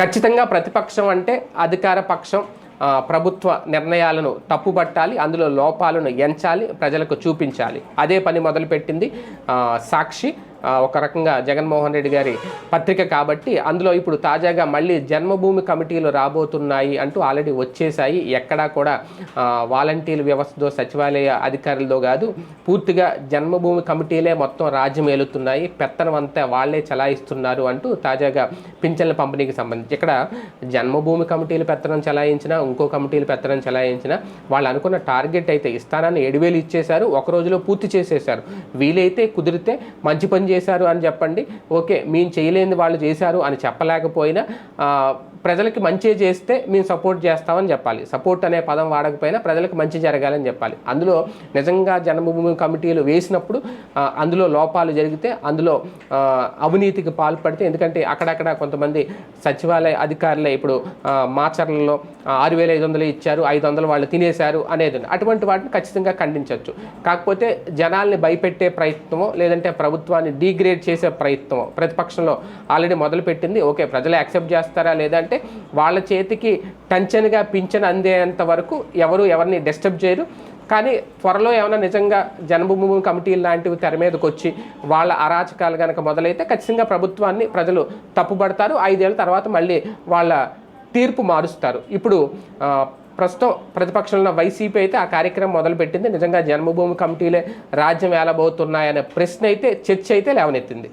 ఖచ్చితంగా ప్రతిపక్షం అంటే అధికార పక్షం ప్రభుత్వ నిర్ణయాలను తప్పుపట్టాలి అందులో లోపాలను ఎంచాలి ప్రజలకు చూపించాలి. అదే పని మొదలుపెట్టింది సాక్షి. ఒక రకంగా జగన్మోహన్ రెడ్డి గారి పత్రిక కాబట్టి అందులో ఇప్పుడు తాజాగా మళ్ళీ జన్మభూమి కమిటీలు రాబోతున్నాయి అంటూ ఆల్రెడీ వచ్చేసాయి ఎక్కడా కూడా వాలంటీర్ వ్యవస్థతో సచివాలయ అధికారులతో కాదు పూర్తిగా జన్మభూమి కమిటీలే మొత్తం రాజ్యం ఏలుతున్నాయి. పెత్తనం వాళ్ళే చలాయిస్తున్నారు అంటూ తాజాగా పింఛన్ల పంపిణీకి సంబంధించి. ఇక్కడ జన్మభూమి కమిటీలు పెత్తనం చలాయించిన ఇంకో కమిటీలు పెత్తనం చలాయించిన వాళ్ళు అనుకున్న టార్గెట్ అయితే ఇస్తానని ఏడు వేలు ఇచ్చేశారు. ఒక రోజులో పూర్తి చేసేశారు. వీలైతే కుదిరితే మంచి పని చేశారు అని చెప్పండి. ఓకే మేము చేయలేని వాళ్ళు చేశారు అని చెప్పలేకపోయినా ప్రజలకి మంచి చేస్తే మేము సపోర్ట్ చేస్తామని చెప్పాలి. సపోర్ట్ అనే పదం వాడకపోయినా ప్రజలకు మంచి జరగాలని చెప్పాలి. అందులో నిజంగా జన్మభూమి కమిటీలు వేసినప్పుడు అందులో లోపాలు జరిగితే అందులో అవినీతికి పాల్పడితే ఎందుకంటే అక్కడక్కడ కొంతమంది సచివాలయ అధికారులే ఇప్పుడు మాచర్లలో ఆరు వేల ఐదు వందలు ఇచ్చారు ఐదు వందలు వాళ్ళు తినేశారు అనేది అటువంటి వాటిని ఖచ్చితంగా ఖండించవచ్చు. కాకపోతే జనాల్ని భయపెట్టే ప్రయత్నమో లేదంటే ప్రభుత్వాన్ని డీగ్రేడ్ చేసే ప్రయత్నం. ప్రతిపక్షంలో ఆల్రెడీ మొదలుపెట్టింది. ఓకే ప్రజలు యాక్సెప్ట్ చేస్తారా లేదంటే వాళ్ళ చేతికి టంచన్గా పింఛన్ అందేంత వరకు ఎవరు ఎవరిని డిస్టర్బ్ చేయరు. కానీ త్వరలో ఏమైనా నిజంగా జన్మభూమి కమిటీలు లాంటివి తెర మీదకి వచ్చి వాళ్ళ అరాచకాలు కనుక మొదలైతే ఖచ్చితంగా ప్రభుత్వాన్ని ప్రజలు తప్పుపడతారు ఐదేళ్ళ తర్వాత మళ్ళీ వాళ్ళ తీర్పు మారుస్తారు. ఇప్పుడు ప్రస్తుతం ప్రతిపక్షంలో వైసీపీ అయితే ఆ కార్యక్రమం మొదలుపెట్టింది. నిజంగా జన్మభూమి కమిటీలే రాజ్యం ఏలబోతున్నాయనే ప్రశ్న అయితే చర్చ అయితే లేవనెత్తింది.